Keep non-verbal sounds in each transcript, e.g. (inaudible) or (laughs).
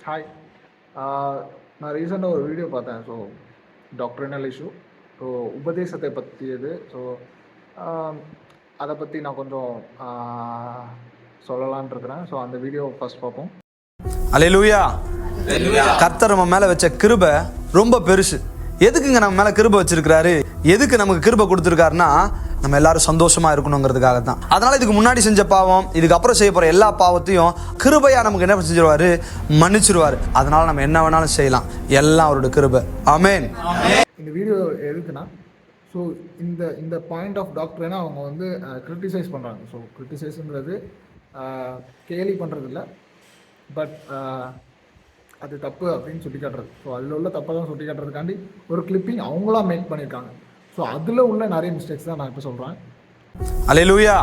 Hi நான் ரீசெண்டாக ஒரு வீடியோ பார்த்தேன். ஸோ டாக்டரினல் இஷ்யூ ஸோ உபதேசத்தை பற்றியது ஸோ அதை பற்றி நான் கொஞ்சம் ஆஹ், சொல்லலாம்னு இருக்கிறேன். ஸோ அந்த வீடியோ ஃபர்ஸ்ட் பார்ப்போம். அலையலூயா கர்த்தர் நம்ம மேல வச்ச கிருபை ரொம்ப பெருசு. எதுக்குங்க நம்ம மேலே கிருபை வச்சிருக்கிறாரு? எதுக்கு நமக்கு கிருபை கொடுத்துருக்காருன்னா நம்ம எல்லாரும் சந்தோஷமா இருக்கணுங்கிறதுக்காக தான் அதனால இதுக்கு முன்னாடி செஞ்ச பாவம் இதுக்கப்புறம் செய்ய போகிற எல்லா பாவத்தையும் கிருபையா நமக்கு என்ன செஞ்சிருவாரு? மன்னிச்சிருவாரு. அதனால நம்ம என்ன வேணாலும் செய்யலாம். எல்லாம் அவரோட கிருபை. அமேன் இந்த வீடியோ எதுக்குன்னா ஸோ இந்த இந்த பாயிண்ட் ஆஃப் டாக்டர்னா அவங்க வந்து கிரிட்டிசைஸ் பண்ணுறாங்க ஸோ கிரிட்டிசைஸுங்கிறது கேலி பண்ணுறது இல்லை பட் அது தப்பு அப்படின்னு சொல்லி காட்டுறது. ஸோ அதில் உள்ள தப்பை தான் சொல்லி காட்டுறதுக்காண்டி ஒரு கிளிப்பிங் அவங்களா மேக் பண்ணியிருக்காங்க ஸோ அதில் உள்ள நிறைய மிஸ்டேக்ஸ் தான் நான் இப்போ சொல்கிறேன் அலையலூயா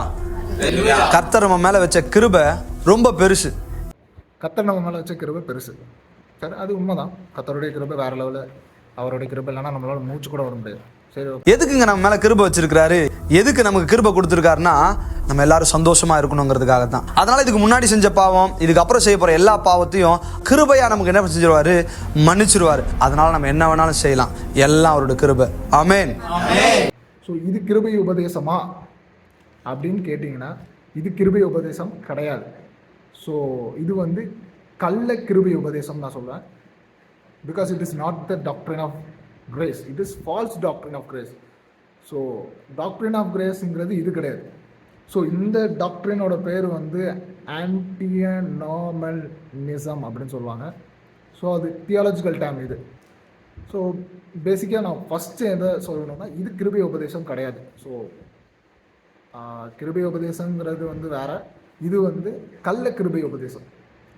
கர்த்தர் நம்ம மேல வச்ச கிருபை ரொம்ப பெருசு. கத்தர் நம்ம மேலே வச்ச கிருபை பெருசு. சரி அது உண்மைதான். கத்தருடைய கிருபை வேற லெவலில் அவருடைய கிருபை இல்லைன்னா நம்மளால மூச்சு கூட வர முடியாது. சரி. எதுக்குங்க நம்ம மேல கிருபை வச்சிருக்கிறாரு? எதுக்கு நமக்கு கிருபை கொடுத்துருக்காருன்னா நம்ம எல்லாரும் சந்தோஷமா இருக்கணுங்கிறதுக்காக தான் அதனால இதுக்கு முன்னாடி செஞ்ச பாவம் இதுக்கு அப்புறம் செய்ய போற எல்லா பாவத்தையும் கிருபையா நமக்கு என்ன செஞ்சிருவாரு? மன்னிச்சிருவாரு. அதனால நம்ம என்ன வேணாலும் செய்யலாம். எல்லாம் அவரோட கிருபை. ஆமென். ஸோ இது கிருபை உபதேசமா? அப்படின்னு கேட்டிங்கன்னா இது கிருபை உபதேசம் கிடையாது. ஸோ இது வந்து கள்ள கிருபை உபதேசம் நான் சொல்லுவேன் because it is not the doctrine of grace it is false doctrine of grace so doctrine of கிரேஸுங்கிறது இது கிடையாது. ஸோ இந்த டாக்டரினோட பேர் வந்து ஆன்டியனாமல்னிசம் அப்படின்னு சொல்லுவாங்க. ஸோ அது தியாலஜிக்கல் டேம் இது. ஸோ பேசிக்காக நான் ஃபஸ்ட்டு எதை சொல்லணும்னா இது கிருபை உபதேசம் கிடையாது. ஸோ கிருபை உபதேசங்கிறது வந்து வேற. இது வந்து கள்ள கிருபை உபதேசம்.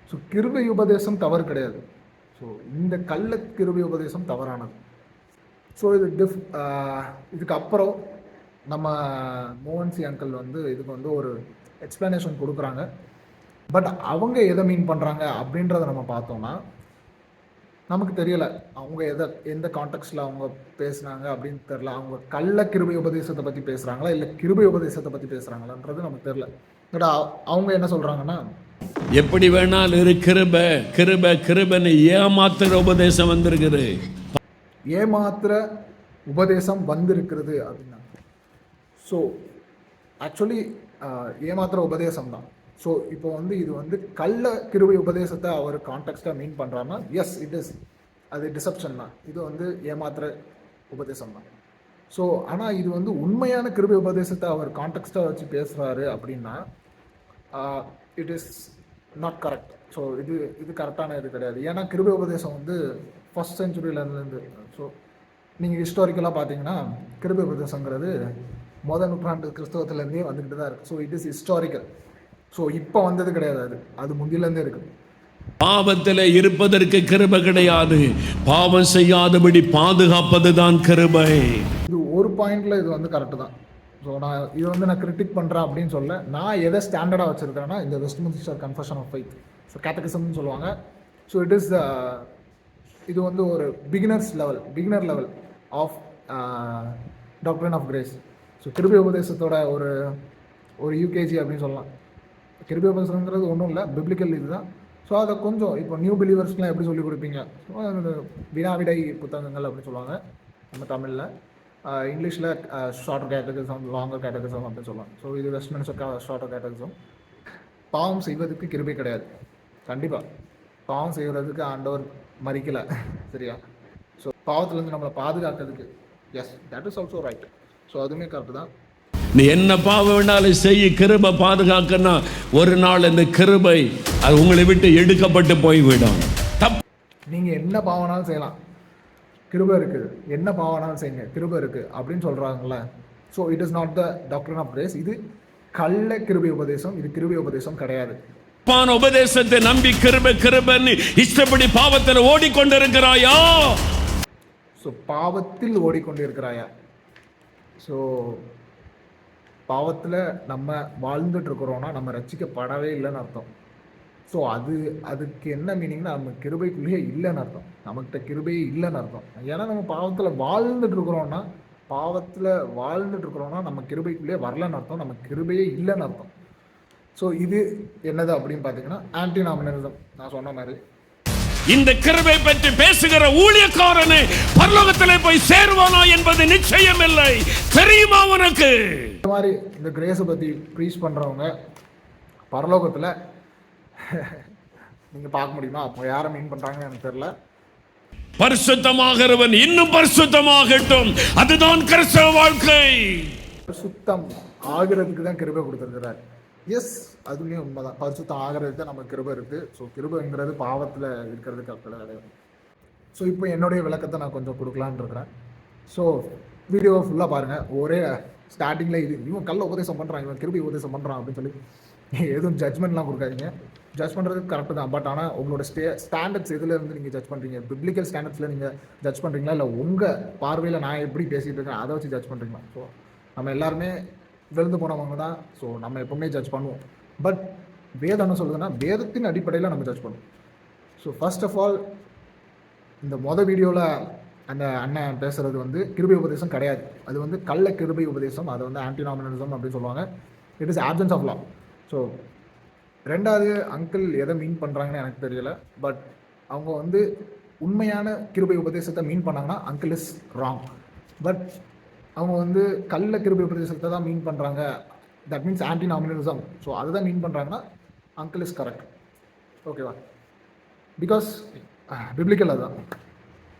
ஸோ கிருபை உபதேசம் தவறு கிடையாது. ஸோ இந்த கள்ள கிருபை உபதேசம் தவறானது. ஸோ இது டிஃப் uh, இதுக்கு அப்புறம் நம்ம மோகன்சி அங்கிள் வந்து இதுக்கு வந்து ஒரு எக்ஸ்ப்ளனேஷன் கொடுக்குறாங்க. பட் அவங்க எதை மீன் பண்ணுறாங்க அப்படின்றத நம்ம பார்த்தோம்னா நமக்கு தெரியலை. அவங்க எதை எந்த கான்டெக்ட்ஸில் அவங்க பேசுனாங்க அப்படின்னு தெரில அவங்க கள்ள கிருபை உபதேசத்தை பற்றி பேசுகிறாங்களா இல்லை கிருபை உபதேசத்தை பற்றி பேசுகிறாங்களான்றது நமக்கு தெரியல. பட் அவங்க என்ன சொல்கிறாங்கன்னா எப்படி வேணாலும் இரு கிருப கிருப கிருபன்னு ஏமாத்துற உபதேசம் வந்திருக்குது. ஏமாத்துற உபதேசம் வந்திருக்கிறது அப்படின்னா ஸோ ஆக்சுவலி ஏமாத்துற உபதேசம் தான். ஸோ இப்போ வந்து இது வந்து கள்ள கிருபை உபதேசத்தை அவர் கான்டெக்ட்டாக மீன் பண்ணுறாருன்னா எஸ் இட் இஸ் அது டிசப்ஷன் தான். இது வந்து ஏமாத்துற உபதேசம் தான். ஸோ ஆனால் இது வந்து உண்மையான கிருபை உபதேசத்தை அவர் கான்டெக்ட்டாக வச்சு பேசுகிறாரு அப்படின்னா it is not correct so இது இது கரெக்டான இது கிடையாது. ஏன்னா கிருபை உபதேசம் வந்து ஃபஸ்ட் செஞ்சுரியிலேருந்து ஸோ நீங்கள் ஹிஸ்டாரிக்கலாக பார்த்தீங்கன்னா கிருபை உபதேசங்கிறது முதல் நூற்றாண்டு கிறிஸ்தவத்துலேருந்தே வந்துக்கிட்டு தான் இருக்குது so it is historical so இப்போ வந்தது கிடையாது அது. அது முந்திலேருந்தே இருக்குது பாவத்தில் இருப்பதற்கு கிருப கிடையாது. பாவம் செய்யாதபடி பாதுகாப்பது தான் கிருபை. இது ஒரு பாயிண்ட்ல இது வந்து கரெக்டு தான். ஸோ நான் இது வந்து நான் கிரிட்டிக் பண்ணுறேன் அப்படின்னு சொல்ல நான் எதை ஸ்டாண்டர்டாக வச்சுருக்கேன்னா இந்த Westminster confession of faith so கேட்டகிசம்னு சொல்லுவாங்க. ஸோ இட் இஸ் இது வந்து ஒரு beginners level beginner level of doctrine of grace so கிருபி உபதேசத்தோட ஒரு ஒரு யூகேஜி அப்படின்னு சொல்லலாம். கிருபி உபதேசங்கிறது ஒன்றும் இல்லை பிப்ளிக்கல் இதுதான். ஸோ அதை கொஞ்சம் இப்போ நியூ பிலீவர்ஸ்லாம் எப்படி சொல்லிக் கொடுப்பீங்க? ஸோ வினாவிடை புத்தகங்கள் அப்படின்னு சொல்லுவாங்க. நம்ம தமிழில். இங்கிலீஷில் ஷார்ட்டர் கேட்டகிசம் லாங்கர் கேட்டகிசம் அப்படின்னு சொல்லலாம். ஸோ இது வெஸ்ட்மென்ஸர் ஷார்ட்டர் கேட்டகிசம் பாவம் செய்வதற்கு கிருபை கிடையாது. கண்டிப்பாக பாவம் செய்வதற்கு ஆண்டவர் மறிக்கல. சரியா? ஸோ பாவத்துலேருந்து நம்மளை பாதுகாக்கிறதுக்கு. Yes that is also right so அதுவுமே கரெக்டு தான். நீ என்ன பாவம் வேணாலும் செய்ய கிருபை பாதுகாக்கன்னா ஒரு நாள் இந்த கிருபை அது உங்களை விட்டு எடுக்கப்பட்டு போய்விடும். நீங்கள் என்ன பாவனாலும் செய்யலாம். கிருபை இருக்குது என்ன பாவனாலும் செய்யுங்க. கிருபை இருக்குது அப்படின்னு சொல்கிறாங்கல்ல so it is not the doctrine of grace இது கள்ள கிருபை உபதேசம். இது கிருபை உபதேசம் கிடையாது. உபதேசத்தை நம்பி கிருபை கிருபன்னு இஷ்டப்படி பாவத்தில் ஓடிக்கொண்டிருக்கிறாயா? ஸோ பாவத்தில் ஓடிக்கொண்டிருக்கிறாயா? ஸோ பாவத்தில் நம்ம வாழ்ந்துட்டு இருக்கிறோம்னா நம்ம ரட்சிக்கப்படவே இல்லைன்னு அர்த்தம். ஸோ அது அதுக்கு என்ன மீனிங்னா நம்ம கிருபைக்குள்ளேயே இல்லைன்னு அர்த்தம். நம்மகிட்ட கிருபையே இல்லைன்னு அர்த்தம். ஏன்னா நம்ம பாவத்தில் வாழ்ந்துட்டு இருக்கிறோம்னா பாவத்தில் வாழ்ந்துட்டு இருக்கிறோம்னா நம்ம கிருபைக்குள்ளேயே வரலன்னு அர்த்தம். நம்ம கிருபையே இல்லைன்னு அர்த்தம். ஸோ இது என்னது அப்படின்னு பார்த்தீங்கன்னா ஆன்டி நான் சொன்ன மாதிரி. இந்த கிருபை பற்றி பேசுகிற ஊழியக்காரனே பரலோகத்திலே போய் சேருவானா என்பது நிச்சயம் இல்லை தெரியுமா உனக்கு? இந்த மாதிரி இந்த கிரேஸை பற்றி ப்ரீச் பண்ணுறவங்க பரலோகத்தில் நீங்கள் பார்க்க முடியுமா? அப்போ யாரை மீன் பண்ணுறாங்கன்னு எனக்கு தெரில பரிசுத்தமாகிறவன் இன்னும் பரிசுத்தமாகட்டும். அதுதான் கிறிஸ்தவ வாழ்க்கை. சுத்தம் ஆகிறதுக்கு தான் கிருபை கொடுத்துருக்கிறார். எஸ் அதுலேயும் உண்மைதான். பரிசுத்தம் ஆகிறதுக்கு தான் நம்ம கிருபை இருக்குது ஸோ கிருபைங்கிறது பாவத்தில் இருக்கிறதுக்கு கிடையாது ஸோ இப்போ என்னுடைய விளக்கத்தை நான் கொஞ்சம் கொடுக்கலான்னு இருக்கிறேன். ஸோ வீடியோவை ஃபுல்லாக பாருங்கள் ஒரே ஸ்டார்டிங்கில் இது இவன் கல்ல உபதேசம் பண்ணுறான் இவன் கிருபை உபதேசம் பண்ணுறான் அப்படின்னு சொல்லி எதுவும் ஜட்மெண்ட்லாம் கொடுக்காதீங்க. ஜட்ஜ் பண்ணுறது கரெக்டு தான். பட் ஆனால் உங்களோட ஸ்டே ஸ்டாண்டர்ட்ஸ் இதில் இருந்து நீங்கள் ஜட்ஜ் பண்ணுறீங்க பிப்ளிக்கல் ஸ்டாண்டர்ட்ஸில் நீங்கள் ஜட்ஜ் பண்ணுறீங்களா இல்லை உங்கள் பார்வையில் நான் எப்படி பேசிகிட்டு இருக்கேன்? அதை வச்சு ஜட்ஜ் பண்ணுறீங்களா ஸோ நம்ம எல்லாருமே விழுந்து போனவங்க தான். ஸோ நம்ம எப்பவுமே ஜட்ஜ் பண்ணுவோம். பட் வேதம் என்ன சொல்லுதுன்னா வேதத்தின் அடிப்படையில் நம்ம ஜட்ஜ் பண்ணுவோம். ஸோ ஃபர்ஸ்ட் ஆஃப் ஆல் இந்த மொதல் வீடியோவில் அந்த அண்ணன் பேசுகிறது வந்து கிருபை உபதேசம் கிடையாது. அது வந்து கள்ள கிருபை உபதேசம். அதை வந்து ஆன்டினாமினலிசம் அப்படின்னு சொல்லுவாங்க. It is absence of law so ரெண்டாவது அங்கிள் எதை மீன் பண்ணுறாங்கன்னு எனக்கு தெரியல. பட் அவங்க வந்து உண்மையான கிருபை உபதேசத்தை மீன் பண்ணாங்கன்னா அங்கிள் இஸ் ராங் பட் அவங்க வந்து கல்ல கிருபை உபதேசத்தை தான் மீன் பண்ணுறாங்க that means antinomianism so அதுதான் மீன் பண்ணுறாங்கன்னா அங்கிள் இஸ் கரெக்ட் ஓகேவா பிகாஸ் பிப்ளிக்கல் அதுதான்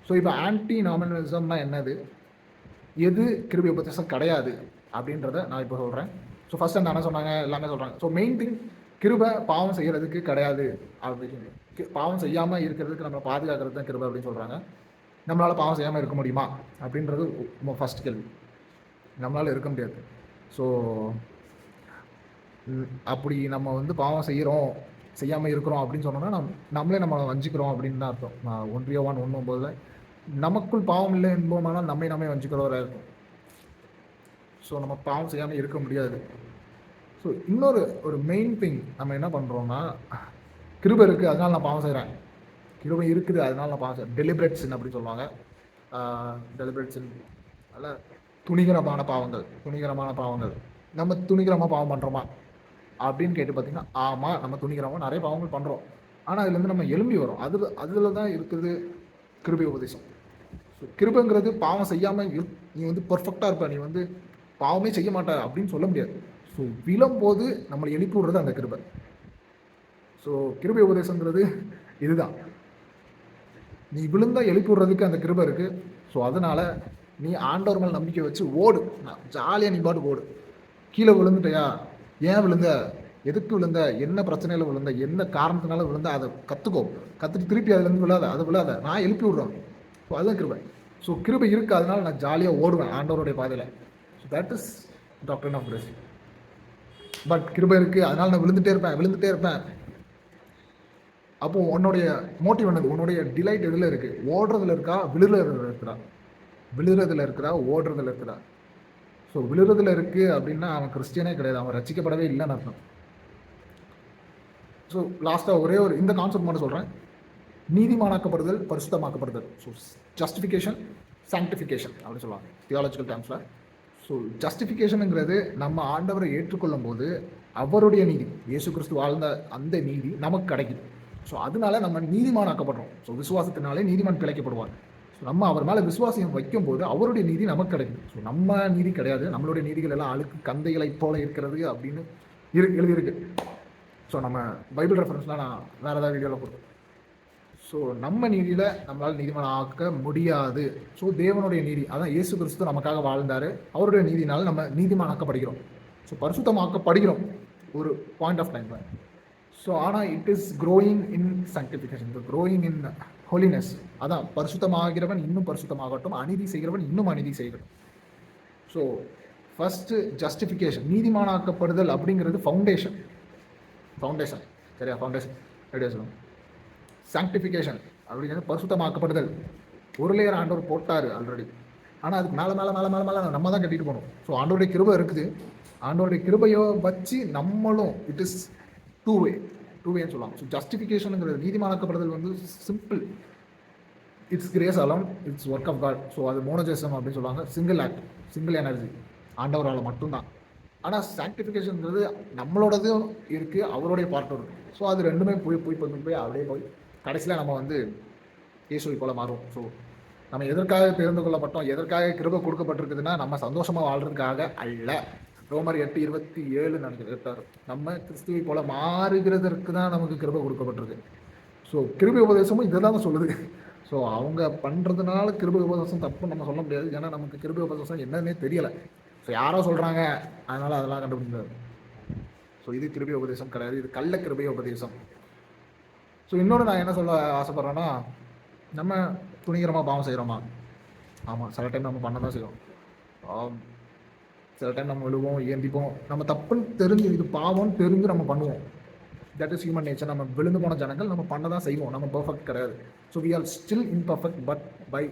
ஸோ இப்போ ஆன்டி நாமினலிசம்னா என்னது? எது கிருபை உபதேசம் கிடையாது அப்படின்றத நான் இப்போ சொல்கிறேன் ஸோ ஃபஸ்ட் அந்த என்ன சொன்னாங்க? எல்லாமே சொல்கிறாங்க ஸோ மெயின் திங் கிருபை பாவம் செய்கிறதுக்கு கிடையாது அப்படின்னு. பாவம் செய்யாமல் இருக்கிறதுக்கு நம்மளை பாதுகாக்கிறது தான் கிருபை அப்படின்னு சொல்கிறாங்க நம்மளால் பாவம் செய்யாமல் இருக்க முடியுமா? அப்படின்றது ஃபஸ்ட் கேள்வி. நம்மளால் இருக்க முடியாது. ஸோ அப்படி நம்ம வந்து பாவம் செய்கிறோம் செய்யாமல் இருக்கிறோம் அப்படின்னு சொன்னோம்னா நம் நம்மளே நம்மளை வஞ்சிக்கிறோம் அப்படின்னு தான் அர்த்தம். நான் ஒன்றியவான் ஒன்று ஒம்போதில் நமக்குள் பாவம் இல்லை என்போமானால் நம்மை நம்மை வஞ்சிக்கிறவராக இருக்கும். ஸோ நம்ம பாவம் செய்யாமல் இருக்க முடியாது. ஸோ இன்னொரு ஒரு மெயின் திங் நம்ம என்ன பண்ணுறோம்னா கிருபை இருக்குது அதனால நான் பாவம் செய்கிறேன் கிருபை இருக்குது அதனால நான் பாவம் செய்கிறேன் டெலிபரேட் சின் அப்படி சொல்லுவாங்க. டெலிபரேட் சின் அதில் துணிகரமான பாவங்கள் துணிகரமான பாவங்கள். நம்ம துணிகரமாக பாவம் பண்ணுறோமா அப்படின்னு கேட்டு பார்த்தீங்கன்னா ஆமாம் நம்ம துணிகரமாக நிறைய பாவங்கள் பண்ணுறோம் ஆனால் அதுலேருந்து நம்ம எலும்பி வரோம் அது அதில் தான் இருக்குது கிருபை உபதேசம். ஸோ கிருபைங்கிறது பாவம் செய்யாமல் இரு நீ வந்து பர்ஃபெக்டாக இருப்ப. நீ வந்து பாவமே செய்ய மாட்டார் அப்படின்னு சொல்ல முடியாது. ஸோ விழும்போது நம்மளை எழுப்பி விடுறது அந்த கிருபை. ஸோ கிருபை உபதேசங்கிறது இதுதான். நீ விழுந்தா எழுப்பி விடுறதுக்கு அந்த கிருபை இருக்கு. ஸோ அதனால நீ ஆண்டவர் மேல் நம்பிக்கை வச்சு ஓடு. ஜாலியாக நீ பாட்டு ஓடு. கீழே விழுந்துட்டயா? ஏன் விழுந்த? எதுக்கு விழுந்த? என்ன பிரச்சனையில் விழுந்த? என்ன காரணத்தினால விழுந்த? அதை கற்றுக்கோ கற்றுட்டு திருப்பி அதுலேருந்து விழாத. அதை விழாத. நான் எழுப்பி விடுறேன். ஸோ அதுதான் கிருபை. ஸோ கிருபை இருக்கு. அதனால நான் ஜாலியாக ஓடுவேன் ஆண்டவருடைய பாதையில். So that is doctrine of grace but கிருபை இருக்குது அதனால் நான் விழுந்துட்டே இருப்பேன். விழுந்துட்டே இருப்பேன். அப்போ உன்னுடைய மோட்டிவ் என்னது? உன்னுடைய டிலைட் எதில் இருக்குது ஓடுறதுல இருக்கா? விழுறதுல இருக்கிறா விழுறதுல இருக்கிறா ஓடுறதுல இருக்கிறா ஸோ விழுறதுல இருக்குது அப்படின்னா அவன் கிறிஸ்டியனே கிடையாது. அவன் ரசிக்கப்படவே இல்லைன்னு அர்த்தம். ஸோ லாஸ்ட்டாக ஒரே ஒரு இந்த கான்செப்ட் மட்டும் சொல்கிறேன் நீதிமானாக்கப்படுதல் பரிசுத்தமாக்கப்படுதல். ஸோ ஜஸ்டிஃபிகேஷன் சாங்டிஃபிகேஷன் அப்படின்னு சொல்லுவாங்க. தியாலஜிக்கல் டேர்ம்ஸில் ஸோ ஜஸ்டிஃபிகேஷனுங்கிறது நம்ம ஆண்டவரை ஏற்றுக்கொள்ளும் போது அவருடைய நீதி இயேசு கிறிஸ்து வாழ்ந்த அந்த நீதி நமக்கு கிடைக்குது. ஸோ அதனால நம்ம நீதிமானாக்கப்படுறோம். ஸோ விசுவாசத்தினாலே நீதிமான் பிழைக்கப்படுவார். ஸோ நம்ம அவர் மேலே விசுவாசம் வைக்கும்போது அவருடைய நீதி நமக்கு கிடைக்குது. ஸோ நம்ம நீதி கிடையாது. நம்மளுடைய நீதிகள் எல்லாம் அழுக்கு கந்தைகளைப் போல இருக்கிறது அப்படின்னு இரு எழுதியிருக்கு. ஸோ நம்ம பைபிள் ரெஃபரன்ஸ்லாம் நான் வேறு ஏதாவது வீடியோவில் கொடுத்தேன் ஸோ நம்ம நீதியில் நம்மளால் நீதிமன்றம் ஆக்க முடியாது. ஸோ தேவனுடைய நீதி அதான் இயேசு கிறிஸ்து நமக்காக வாழ்ந்தார். அவருடைய நீதினால நம்ம நீதிமானாக்கப்படுகிறோம். ஸோ பரிசுத்தமாக்கப்படுகிறோம். ஒரு பாயிண்ட் ஆஃப் டைமில் ஸோ ஆனால் it is growing in sanctification growing in holiness அதான் பரிசுத்தமாகிறவன் இன்னும் பரிசுத்தமாகட்டும் அநீதி செய்கிறவன் இன்னும் அநீதி செய்கிறோம் ஸோ ஃபஸ்ட்டு ஜஸ்டிஃபிகேஷன் நீதிமானாக்கப்படுதல் அப்படிங்கிறது ஃபவுண்டேஷன் ஃபவுண்டேஷன் சரியா? ஃபவுண்டேஷன் ரெடியா சொல்லுங்க. சாங்டிஃபிகேஷன் அப்படின்னு பரிசுத்தமாக்கப்படுதல். ஒரு லேயர் ஆண்டவர் போட்டார் ஆல்ரெடி ஆனால் அதுக்கு மேலே மேலே மேலே மேலே மேலே நம்ம தான் கட்டிட்டு போகணும். ஸோ ஆண்டவருடைய கிருபை இருக்குது. ஆண்டவருடைய கிருபையோ வச்சு நம்மளும் it is two way two வேன்னு சொல்லலாம். ஸோ ஜஸ்டிஃபிகேஷனுங்கிறது நீதிமானாக்கப்படுதல் வந்து simple it's grace alone it's work of God so அது மோனோஜெசம் அப்படின்னு சொல்லுவாங்க. சிங்கிள் ஆக்ட் சிங்கிள் எனர்ஜி ஆண்டவரால் மட்டும்தான். ஆனால் சாக்டிஃபிகேஷன்ங்கிறது நம்மளோடதும் இருக்குது அவருடைய பார்ட்டும் இருக்குது ஸோ அது ரெண்டுமே போய் போய் போய் போய் அப்படியே போய் கடைசியில் நம்ம வந்து இயேசுவை போல மாறுவோம். ஸோ நம்ம எதற்காக தெரிந்து கொள்ளப்பட்டோம் எதற்காக கிருபை கொடுக்கப்பட்டிருக்குதுன்னா நம்ம சந்தோஷமாக வாழ்றதுக்காக அல்ல. ரோமர் எட்டு இருபத்தி ஏழு நினைக்கிறார் நம்ம கிறிஸ்துவை போல மாறுகிறதற்கு தான் நமக்கு கிருபை கொடுக்கப்பட்டிருக்கு. ஸோ கிருபை உபதேசமும் இதை தான் சொல்லுது. ஸோ அவங்க பண்ணுறதுனால கிருபை உபதேசம் தப்புன்னு நம்ம சொல்ல முடியாது. ஏன்னா நமக்கு கிருபை உபதேசம் என்னன்னே தெரியலை. ஸோ யாரோ சொல்கிறாங்க அதனால் அதெல்லாம் கண்டுபிடிக்க ஸோ இது கிருபை உபதேசம் கிடையாது. இது கள்ள கிருபை உபதேசம். ஸோ இன்னொன்று நான் என்ன சொல்ல ஆசைப்பட்றேன்னா நம்ம துணிகரமாக பாவம் செய்கிறோமா ஆமாம் சில டைம் நம்ம பண்ண தான் செய்வோம். சில டைம் நம்ம விழுவோம் ஏந்திப்போம் நம்ம தப்புன்னு தெரிஞ்சு இது பாவம்னு தெரிஞ்சு நம்ம பண்ணுவோம். தட் இஸ் ஹியூமன் நேச்சர் நம்ம விழுந்து போன ஜனங்கள் நம்ம பண்ண தான் செய்வோம். நம்ம பர்ஃபெக்ட் கிடையாது. So we are still imperfect but by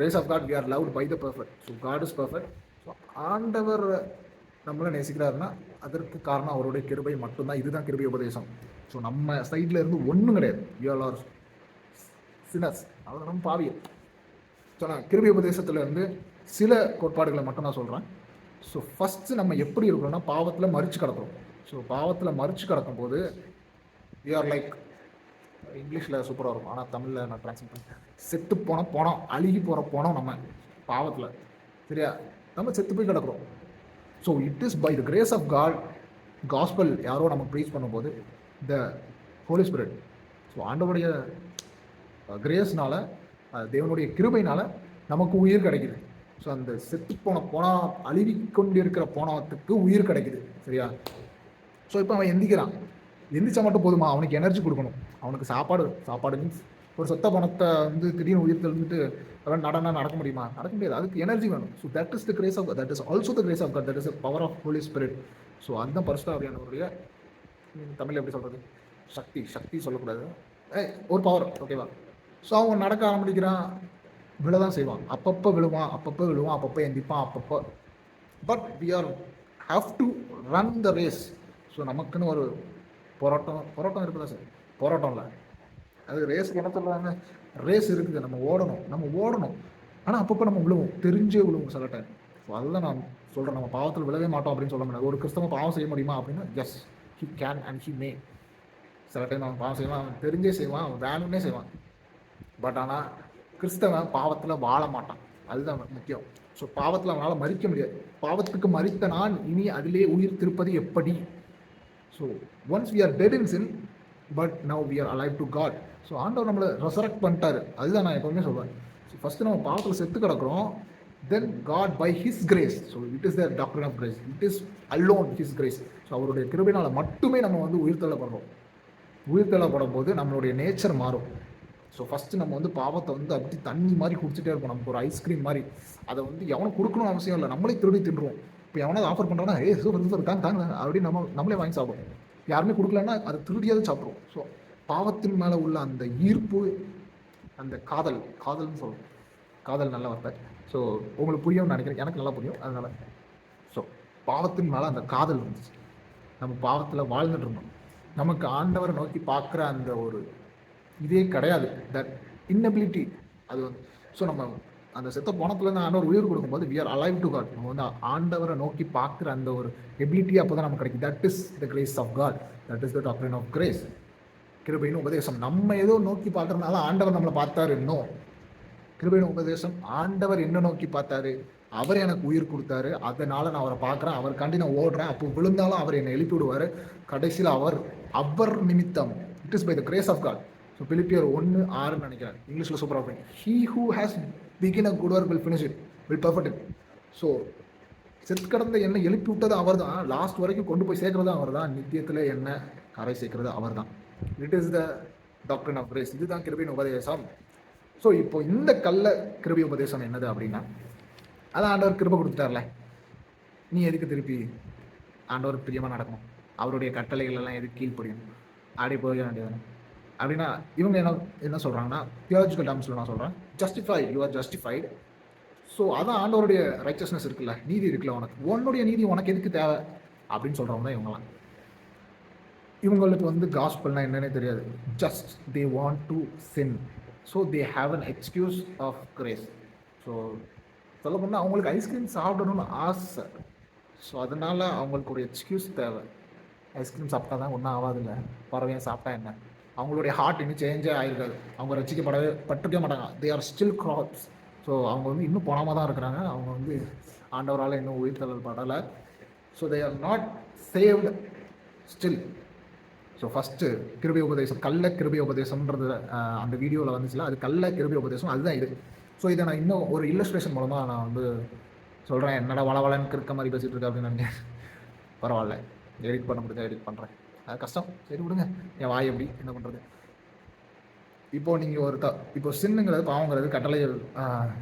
grace of God we are loved by the perfect so God is perfect so ஆண்டவர் நம்மளை நேசிக்கிறாருன்னா அதற்கு காரணம் அவருடைய கிருபை மட்டும்தான். இதுதான் கிருபை உபதேசம். ஸோ நம்ம சைடில் இருந்து ஒன்றும் கிடையாது. வி ஆல் ஆர் சினஸ் அவர் நம்ம பாவியல் ஸோ நான் கிருபி உபதேசத்துல இருந்து சில கோட்பாடுகளை மட்டும் நான் சொல்கிறேன் ஸோ ஃபஸ்ட்டு நம்ம எப்படி இருக்கிறோம்னா பாவத்தில் மறிச்சு கிடக்கிறோம் ஸோ பாவத்தில் மறிச்சு கிடக்கும்போது வி ஆர் லைக் இங்கிலீஷில் சூப்பராக இருக்கும். ஆனால் தமிழில் நான் ட்ரான்ஸ்லேட் பண்ணேன் செத்து போன போனோம். அழுகி போகிற போனோம் நம்ம பாவத்தில். சரியா? நம்ம செத்து போய் கிடக்கிறோம். So it is by the grace of God gospel யாரோ நமக்கு ப்ரீச் பண்ணும்போது த ஹோலி ஸ்பிரிட் ஸோ ஆண்டவுடைய கிரேஸ்னால தேவனுடைய கிருபைனால நமக்கு உயிர் கிடைக்குது. ஸோ அந்த செத்து போன போனா அழுவி கொண்டிருக்கிற போனத்துக்கு உயிர் கிடைக்குது. சரியா? ஸோ இப்போ அவன் எந்திக்கிறான். எந்திரிச்சா மட்டும் போதுமா? அவனுக்கு எனர்ஜி கொடுக்கணும். அவனுக்கு சாப்பாடு சாப்பாடு மீன்ஸ் ஒரு சொத்த பணத்தை வந்து திடீர்னு உயிர் தெளிஞ்சிட்டு அவன் நடனா நடக்க முடியுமா? நடக்க முடியாது. அதுக்கு எனர்ஜி வேணும். So that is the grace of that is also the grace of God that is power of Holy Spirit so அந்த பரிசுத்தாவியானவருடைய தமிழ் எப்படி சொல்கிறது சக்தி சக்தி சொல்லக்கூடாது. ஒரு பவர் ஓகேவா ஸோ அவன் நடக்க ஆரம்பிக்கிறான். விழதான் செய்வான். அப்பப்போ விழுவான் அப்பப்போ விழுவான் அப்பப்போ எந்திப்பான் அப்பப்போ. But we are have to run the race so நமக்குன்னு ஒரு போராட்டம் போராட்டம் இருக்குதா சார்? போராட்டம் இல்லை. அது ரேஸுக்கு என்ன சொல்கிறாங்க ரேஸ் இருக்குது. நம்ம ஓடணும். நம்ம ஓடணும். ஆனால் அப்பப்போ நம்ம விழுவோம். தெரிஞ்சே விழுவோம் சில டைம் ஸோ அதெல்லாம் நான் சொல்கிறேன் நம்ம பாவத்தில் விழவே மாட்டோம் அப்படின்னு சொல்ல முடியாது. ஒரு கிறிஸ்தவ பாவம் செய்ய முடியுமா அப்படின்னா yes he can and he may சில டைம் அவன் பாவம் செய்வான் அவன் தெரிஞ்சே செய்வான் அவன் வேணும்னே செய்வான். பட் ஆனால் கிறிஸ்தவன் பாவத்தில் வாழ மாட்டான். அதுதான் முக்கியம். ஸோ பாவத்தில் அவனால் மறிக்க முடியாது. பாவத்துக்கு மறித்த நான் இனி அதிலே உயிர் திருப்பது எப்படி? So once we are dead in sin but now we are alive to God so ஆண்டவர் நம்மளை ரெசரக்ட் பண்ணிட்டாரு. அதுதான் நான் எப்பவுமே சொல்வேன் ஸோ ஃபஸ்ட்டு நம்ம பாவத்தில் செத்து கிடக்குறோம். Then God by his grace so it is the doctrine of grace it is alone his grace so அவருடைய கிருபினால் மட்டுமே நம்ம வந்து உயிர்த்தள்ளப்படுறோம் உயிர்த்தள்ளப்படும் போது நம்மளுடைய நேச்சர் மாறும். ஸோ ஃபஸ்ட்டு நம்ம வந்து பாவத்தை வந்து அப்படி தண்ணி மாதிரி குடிச்சிட்டே இருப்போம். நமக்கு ஒரு ஐஸ்கிரீம் மாதிரி. அதை வந்து எவனும் கொடுக்கணும் அவசியம் இல்லை. நம்மளே திருடி தின்றுவோம். இப்போ எவனாவது ஆஃபர் பண்ணுறான்னா ஏ சூப்பர் சூப்பர் தாங்க தாங்க அப்படின்னு நம்ம நம்மளே வாங்கி சாப்பிடுவோம். யாருமே கொடுக்கலன்னா அதை திருடியாவது சாப்பிடுவோம். ஸோ பாவத்தின் மேலே உள்ள அந்த ஈர்ப்பு அந்த காதல் காதல்னு சொல்லுவோம் காதல் நல்ல வார்த்தை ஸோ உங்களுக்கு புரியும்னு நினைக்கிறேன். எனக்கு நல்லா புரியும். அதனால் ஸோ பாவத்தின் மேலே அந்த காதல் வந்துச்சு. நம்ம பாவத்தில் வாழ்ந்துட்டு இருந்தோம். நமக்கு ஆண்டவரை நோக்கி பார்க்குற அந்த ஒரு இதே கிடையாது. தட் இன்னபிலிட்டி அது வந்து ஸோ நம்ம அந்த செத்த போனத்துலேருந்து ஆண்டவர் உயிர் கொடுக்கும்போது we are alive to God நம்ம வந்து ஆண்டவரை நோக்கி பார்க்குற அந்த ஒரு எபிலிட்டி அப்போ தான் நமக்கு கிடைக்கும் that is the grace of God that is the doctrine of grace கிருபைன்னு உபதேசம். நம்ம ஏதோ நோக்கி பார்க்கறதுனால ஆண்டவர் நம்மளை பார்த்தாரு இன்னும் கிருபையின் உபதேசம் ஆண்டவர் என்ன நோக்கி பார்த்தாரு. அவர் எனக்கு உயிர் கொடுத்தாரு. அதனால நான் அவரை பார்க்குறேன். அவருக்காண்டி நான் ஓடுறேன். அப்போ விழுந்தாலும் அவர் என்னை எழுப்பி விடுவார். கடைசியில் அவர் அவர் நிமித்தம் it is by the grace of God so பிலிப்பியர் ஒன்று ஆறுன்னு நினைக்கிறேன். இங்கிலீஷில் சூப்பராக இருக்கும் he who has begin a good work will finish it will perfect it so செத்து கடந்த என்னை எழுப்பி விட்டது அவர் தான் லாஸ்ட் வரைக்கும் கொண்டு போய் சேர்க்கறது அவர் தான் நித்தியத்தில் என்ன கரை சேர்க்கறது அவர் தான் it is the doctrine of grace இதுதான் கிருபின் உபதேசம். ஸோ இப்போ இந்த கல்ல கிருபி உபதேசம் என்னது அப்படின்னா அதான் ஆண்டவர் கிருபை கொடுத்துட்டார்ல. நீ எதுக்கு திருப்பி ஆண்டவர் பிரியமாக நடக்கணும்? அவருடைய கட்டளைகள் எல்லாம் எதுக்கு கீழ்ப்படியணும்? அப்படியே போக வேண்டியதானே அப்படின்னா இவங்க என்ன என்ன சொல்கிறாங்கன்னா தியாலஜிக்கல் டேர்ம்ஸில் நான் சொல்கிறேன் justify you are justified so அதான் ஆண்டவருடைய ரைச்சஸ்னஸ் இருக்குல்ல நீதி இருக்குல்ல உனக்கு. உன்னுடைய நீதி உனக்கு எதுக்கு தேவை? அப்படின்னு சொல்கிறவங்க தான் இவங்களாம் இவங்களுக்கு வந்து காஸ்பல்னால் என்னன்னே தெரியாது. Just they want to sin so they have an excuse of grace so சொல்ல போனால் அவங்களுக்கு ஐஸ்கிரீம் சாப்பிடணும்னு ஆசை. ஸோ அதனால் அவங்களுக்கு ஒரு எக்ஸ்கியூஸ் தேவை. ஐஸ்கிரீம் சாப்பிட்டா தான் ஒன்றும் ஆகாதுல்ல பறவையாக சாப்பிட்டா என்ன? அவங்களுடைய ஹார்ட் இன்னும் சேஞ்சே ஆயிருக்காது. அவங்க ரசிக்கப்படவே பட்டிருக்க மாட்டாங்க. They are still corpse so அவங்க வந்து இன்னும் போனாமல் தான் இருக்கிறாங்க. அவங்க வந்து ஆண்டவரால் இன்னும் உயிர் தள்ளல் படலை so they are not saved still so first கிருபி உபதேசம் கள்ள கிருபி உபதேசம்ன்றது அந்த வீடியோவில் வந்துச்சுல அது கள்ள கிருபி உபதேசம் அதுதான் இது. ஸோ இதை நான் இன்னும் ஒரு இல்லஸ்ட்ரேஷன் மூலமாக நான் வந்து சொல்கிறேன் என்னடா வளவளன்னு இருக்க மாதிரி பேசிகிட்டு இருக்கேன் அப்படின்னு நினைக்கிறேன். பரவாயில்ல. எடிட் பண்ண முடிஞ்சா எடிட் பண்ணுறேன் அது கஷ்டம். சரி விடுங்க. என் வாய் எப்படி? என்ன பண்ணுறது இப்போ நீங்கள் ஒரு த இப்போ சின்னுங்கிறது பாவங்கிறது கட்டளைகள் ஆஹ்,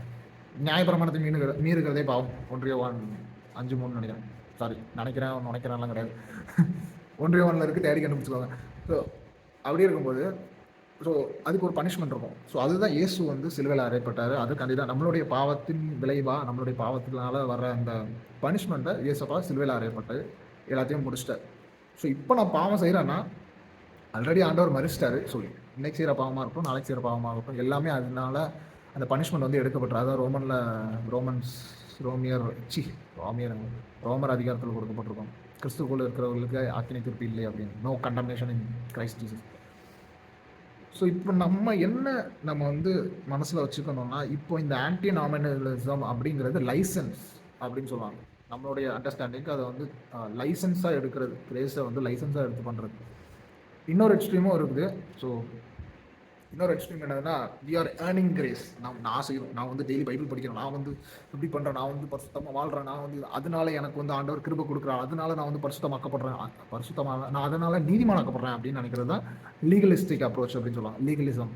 நியாயப்பிரமாணத்தை மீனுகிற மீறுகிறதே பாவம். ஒன்றிய ஒன் அஞ்சு மூணு நினைக்கிறேன். சாரி நினைக்கிறேன் நினைக்கிறேன்லாம் கிடையாது. ஒன்றிய ஒன்றில் இருக்குது தேடி கண்டுபிடிச்சிக்கோங்க ஸோ அப்படி இருக்கும்போது ஸோ அதுக்கு ஒரு பனிஷ்மெண்ட் இருக்கும். ஸோ அதுதான் இயேசு வந்து சிலுவையில் அறையப்பட்டார். அதுக்காண்டி தான் நம்மளுடைய பாவத்தின் விளைவாக நம்மளுடைய பாவத்தினால வர அந்த பனிஷ்மெண்ட்டை இயேசப்பா சிலுவையில் அறையப்பட்டு எல்லாத்தையும் முடிச்சிட்டார். ஸோ இப்போ நான் பாவம் செய்கிறேன்னா ஆல்ரெடி ஆண்டவர் மறிச்சிட்டாரு. ஸோ இன்னைக்கு செய்கிற பாவமாக இருக்கட்டும் நாளைக்கு செய்கிற பாவமாக இருக்கட்டும் எல்லாமே அதனால அந்த பனிஷ்மெண்ட் வந்து எடுக்கப்பட்டார். அதான் ரோமனில் ரோமன்ஸ் ரோமியர் சி ரோமியர் ரோமர் அதிகாரத்தில் கொடுக்கப்பட்டிருக்கோம். கிறிஸ்துக்குள்ளே இருக்கிறவர்களுக்கு ஆக்கினை திருப்பி இல்லை அப்படின்னு. No condemnation in Christ Jesus so இப்போ நம்ம என்ன நம்ம வந்து மனசில் வச்சுக்கணும்னா இப்போ இந்த ஆன்டி நாமினலிசம் அப்படிங்கிறது லைசன்ஸ் அப்படின்னு சொல்லுவாங்க. நம்மளுடைய அண்டர்ஸ்டாண்டிங்க்கு அதை வந்து லைசன்ஸாக எடுக்கிறது கிரேஸை வந்து லைசன்ஸாக எடுத்து பண்ணுறது இன்னொரு எக்ஸ்ட்ரீமும் இருக்குது. ஸோ இன்னொரு எக்ஸ்ட்ரீம் என்னதுன்னா வி ஆர் ஏர்னிங் கிரேஸ் நான் நான் செய்யணும் நான் வந்து டெய்லி பைபிள் படிக்கிறேன். நான் வந்து இப்படி பண்ணுறேன் நான் வந்து பரிசுத்தமாக வாழ்கிறேன் நான் வந்து அதனால எனக்கு வந்து ஆண்டவர் கிருபை கொடுக்குறேன் அதனால நான் வந்து பரிசுத்தமாக்கப்படுறேன். பரிசுத்தமாக நான் அதனால நீதிமானாக்கப்படுறேன் அப்படின்னு நினைக்கிறது தான் லீகலிஸ்டிக் அப்ரோச் அப்படின்னு சொல்லலாம். லீகலிசம்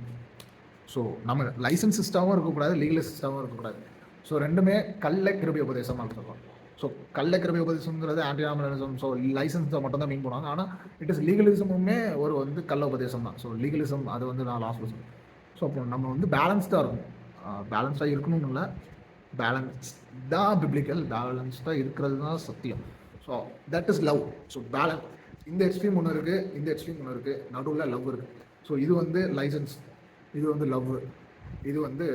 ஸோ நம்ம லைசன்சிஸ்டாகவும் இருக்கக்கூடாது லீகலிஸ்டாகவும் இருக்கக்கூடாது. ஸோ ரெண்டுமே கல்ல கிருபி உபதேசமாக அப்படின்னு ஸோ கள்ள கிருபை உபதேசம்ங்கிறது ஆன்டினாமினலிசம் ஸோ லைசன்ஸை மட்டும் தான் மீன் பண்ணுவாங்க ஆனால் இட் இஸ் லீகலிசமுமே ஒரு வந்து கள்ள உபதேசம் தான். ஸோ லீகலிசம் அது வந்து நான் லாஸ்ட் சொல்லுவேன் ஸோ அப்போ நம்ம வந்து பேலன்ஸ்டாக இருக்கும் பேலன்ஸ்டாக இருக்கணும்னு இல்லை. பேலன்ஸ் தான் பிப்ளிக்கல் பேலன்ஸ்டாக இருக்கிறது தான் சத்தியம். So that is love so balance இந்த எக்ஸ்ட்ரீம் ஒன்று இருக்குது இந்த எக்ஸ்ட்ரீம் ஒன்று இருக்குது நடுவில் லவ் இருக்குது ஸோ இது வந்து லைசன்ஸ் இது வந்து லவ் இது வந்து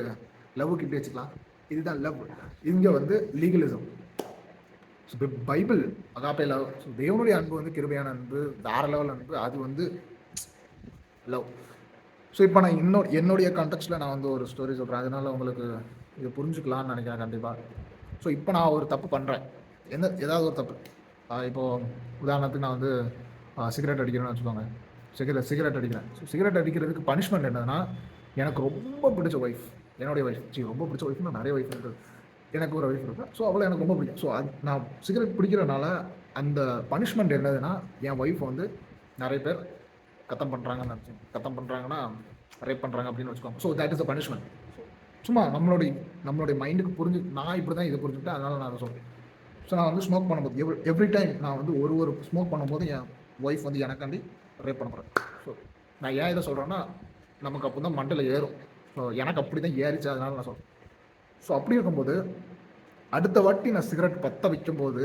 லவ்வுக்கு இப்படி வச்சுக்கலாம்? இதுதான் லவ் இங்கே வந்து legalism so Bible agape love so தேவனுடைய அன்பு வந்து கிருபையான அன்பு வேற லெவல் அன்பு. அது வந்து லவ் ஸோ இப்போ நான் இன்னொரு என்னுடைய கான்டெக்ட்டில் நான் வந்து ஒரு ஸ்டோரி சொல்கிறேன் அதனால உங்களுக்கு இது புரிஞ்சுக்கலாம்னு நினைக்கிறேன் கண்டிப்பாக ஸோ இப்போ நான் ஒரு தப்பு பண்ணுறேன் எந்த ஏதாவது ஒரு தப்பு. இப்போது உதாரணத்துக்கு நான் வந்து சிகரெட் அடிக்கிறேன்னு வச்சுக்கோங்க. சிகரெட் சிகரெட் அடிக்கிறேன். ஸோ சிகரெட் அடிக்கிறதுக்கு பனிஷ்மெண்ட் என்னதுன்னா எனக்கு ரொம்ப பிடிச்ச ஒய்ஃப் என்னுடைய ஒய்ஃப் சி ரொம்ப பிடிச்ச ஒய்ஃப்னா நிறைய ஒய்ஃப் இருக்குது எனக்கு ஒரு ஒய்ஃப் இருக்கும் ஸோ அவளை எனக்கு ரொம்ப பிடிக்கும். ஸோ அது நான் சிகரெட் பிடிக்கிறனால அந்த பனிஷ்மெண்ட் என்னதுன்னா என் ஒய்ஃப் வந்து நிறைய பேர் கத்தம் பண்ணுறாங்கன்னு நினச்சி கத்தம் பண்ணுறாங்கன்னா ரேப் பண்ணுறாங்க அப்படின்னு வச்சுக்கோங்க. So that is a punishment சும்மா நம்மளுடைய நம்மளுடைய மைண்டுக்கு புரிஞ்சு நான் இப்படி தான் இதை புரிஞ்சுக்கிட்டேன். அதனால நான் அதை சொல்கிறேன் ஸோ நான் வந்து ஸ்மோக் பண்ணும்போது எவ் எவ்ரி டைம் நான் வந்து ஒரு ஒரு ஸ்மோக் பண்ணும்போது என் ஒய்ஃப் வந்து எனக்காண்டி ரேப் பண்ண போகிறேன் ஸோ நான் ஏன் இதை சொல்கிறேன்னா நமக்கு அப்போ தான் மண்டல ஏறும். ஸோ எனக்கு அப்படி தான் ஏறிச்சு அதனால நான் சொல்கிறேன் ஸோ அப்படி இருக்கும்போது அடுத்த வாட்டி நான் சிகரெட் பற்ற வைக்கும்போது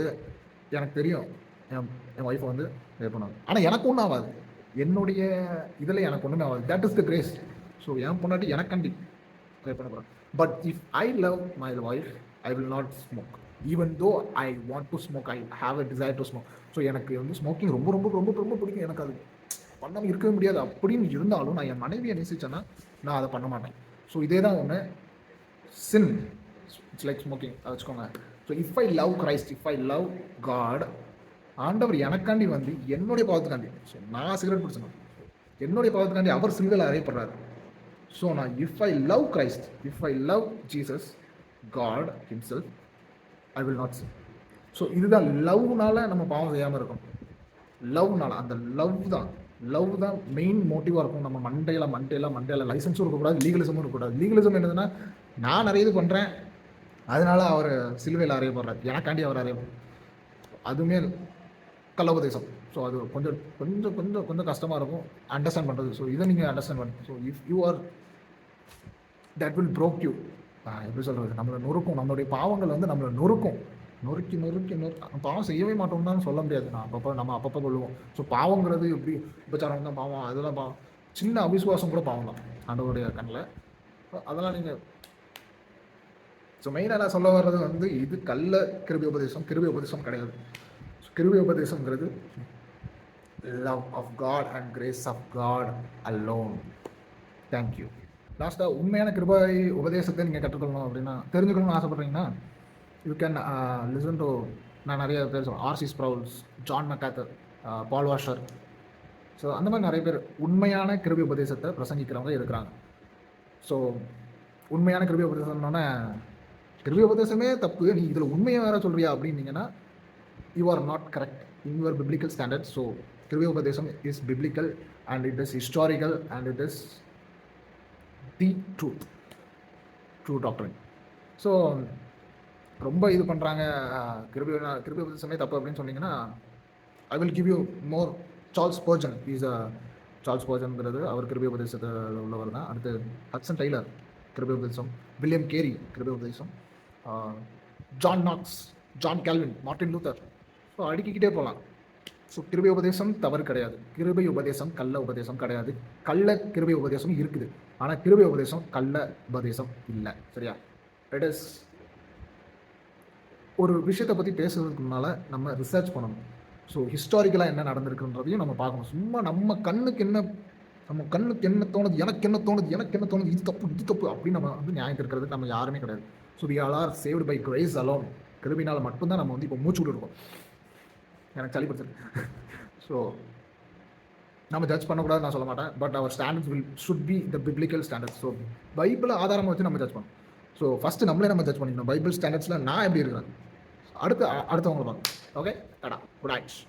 எனக்கு தெரியும் என் என் ஒய்ஃபை வந்து இது பண்ணுவாங்க. ஆனால் எனக்கு ஒன்றும் ஆகாது. என்னுடைய இதில் எனக்கு ஒன்றுமே ஆகாது. That is the grace so என் பொண்டாட்டி எனக்காண்டி ட்ரை பண்ண போகிறேன் but if I love my wife I will not smoke even though I want to smoke I have a desire to smoke so எனக்கு வந்து ஸ்மோக்கிங் ரொம்ப ரொம்ப ரொம்ப ரொம்ப பிடிக்கும். எனக்கு அது பண்ணாமல் இருக்கவே முடியாது. அப்படின்னு இருந்தாலும் நான் என் மனைவியை நேசிச்சேன்னா நான் அதை பண்ண மாட்டேன். ஸோ இதே தான் ஒன்று சின் இட்ஸ் லைக் ஸ்மோக்கிங் அதை வச்சுக்கோங்க. So if I love Christ if I love God ஆண்டவர் எனக்காண்டி வந்து என்னுடைய பாவத்துக்காண்டி ஸோ நான் சிகரெட் பிடிச்சேன் என்னுடைய பாவத்துக்காண்டி அவர் சில்வில் அறையப்படுறாரு. ஸோ நான் if I love Christ if I love Jesus God himself I will not sin so இதுதான் லவ்னால நம்ம பாவம் செய்யாமல் இருக்கும் லவ்னால அந்த லவ் தான். லவ் தான் மெயின் மோட்டிவாக இருக்கும். நம்ம மண்டையில் மண்டையில் மண்டையில் லைசன்ஸும் இருக்கக்கூடாது லீகலிசமும் இருக்கக்கூடாது. லீகலிசம் என்னதுன்னா நான் நிறைய இது பண்ணுறேன் அதனால அவர் சிலுவையில் அறியப்படுறார். எனக்காண்டி அவர் அறிய அதுவுமே கள்ளோபதேசம். ஸோ அது கொஞ்சம் கொஞ்சம் கொஞ்சம் கொஞ்சம் கஷ்டமாக இருக்கும். அண்டர்ஸ்டாண்ட் பண்ணுறது ஸோ இதை நீங்கள் அண்டர்ஸ்டாண்ட் பண்ணுங்க so if you are that will broke you எப்படி சொல்கிறது நம்மளை நொறுக்கும். நம்மளுடைய பாவங்கள் வந்து நம்மளை நொறுக்கும். நொறுக்கி நொறுக்கி நொறுக்கி. பாவம் செய்யவே மாட்டோம்னு தான் சொல்ல முடியாது. நான் அப்பப்போ நம்ம அப்பப்போ சொல்லுவோம் ஸோ பாவங்கிறது எப்படி? உபச்சாரம் தான் பாவம். அதெல்லாம் பாவம். சின்ன அவிசுவாசம் கூட பாவம் தான். ஆண்டவருடைய கண்ணில். அதெல்லாம் நீங்கள் ஸோ மெயினாக நான் சொல்ல வர்றது வந்து இது கல்ல கிருபி உபதேசம் கிருபி உபதேசம் கிடையாது. ஸோ கிருபி உபதேசங்கிறது love of God and grace of God alone thank you லாஸ்ட்டாக உண்மையான கிருபாய் உபதேசத்தை நீங்கள் கற்றுக்கொள்ளணும் அப்படின்னா தெரிஞ்சுக்கணும்னு ஆசைப்பட்றீங்கன்னா யூ கேன் லிசன் டு நான் நிறைய பேர் சொல்லுவேன் R C Sprouls John MacArthur Paul Washer so அந்த மாதிரி நிறைய பேர் உண்மையான கிருபி உபதேசத்தை பிரசங்கிக்கிறவங்க இருக்கிறாங்க. ஸோ உண்மையான கிருபி உபதேசம்னோடனே கிருபி உபதேசமே தப்பு. நீ இதில் உண்மையை வேற சொல்றியா அப்படின்னீங்கன்னா you are not correct in your biblical standard so கிருபை உபதேசம் is biblical and it is historical and it is the truth true doctrine so ரொம்ப இது பண்ணுறாங்க கிருபி கிருபி உபதேசமே தப்பு அப்படின்னு சொன்னீங்கன்னா I will give you more Charles Spurgeon is a Charles பர்ஜன்ங்கிறது அவர் கிருபி உபதேசத்தில் உள்ளவர் தான். அடுத்து ஹட்சன் டெய்லர் கிருபி உபதேசம். வில்லியம் கேரி கிருபி உபதேசம். John Knox John Calvin Martin Luther so அடுக்கிக்கிட்டே போகலாம் ஸோ கிருபை உபதேசம் தவறு கிடையாது. கிருபை உபதேசம் கள்ள உபதேசம் கிடையாது. கள்ள கிருபை உபதேசம் இருக்குது. ஆனால் கிருபை உபதேசம் கள்ள உபதேசம் இல்லை. சரியா? இட் இஸ் ஒரு விஷயத்தை பற்றி பேசுறதுக்கு முன்னால் நம்ம ரிசர்ச் பண்ணணும். ஸோ ஹிஸ்டாரிக்கலாக என்ன நடந்திருக்குன்றதையும் நம்ம பார்க்கணும். சும்மா நம்ம கண்ணுக்கு என்ன நம்ம கண்ணுக்கு என்ன தோணுது எனக்கு என்ன தோணுது எனக்கு என்ன தோணுது இது தப்பு இது தப்பு அப்படின்னு நம்ம வந்து நியாயம் இருக்கிறது நம்ம யாருமே கிடையாது. So we all are saved by grace alone கிருபினால் மட்டும்தான் நம்ம வந்து இப்போ மூச்சு விட்டுருக்கோம் எனக்கு சளி பிடிச்சிருக்கு. (laughs) ஸோ நம்ம ஜட்ஜ் பண்ணக்கூடாது நான் சொல்ல மாட்டேன். But our standards will should be the biblical standards so பைபிளை ஆதாரமாக வச்சு நம்ம ஜட்ஜ் பண்ணணும். ஸோ ஃபஸ்ட்டு நம்மளே நம்ம ஜட்ஜ் பண்ணிக்கணும். பைபிள் ஸ்டாண்டர்ட்ஸில் நான் எப்படி இருக்கிறேன்? அடுத்து அடுத்தவங்களை பார்க்கணும். ஓகே டடா. Good aux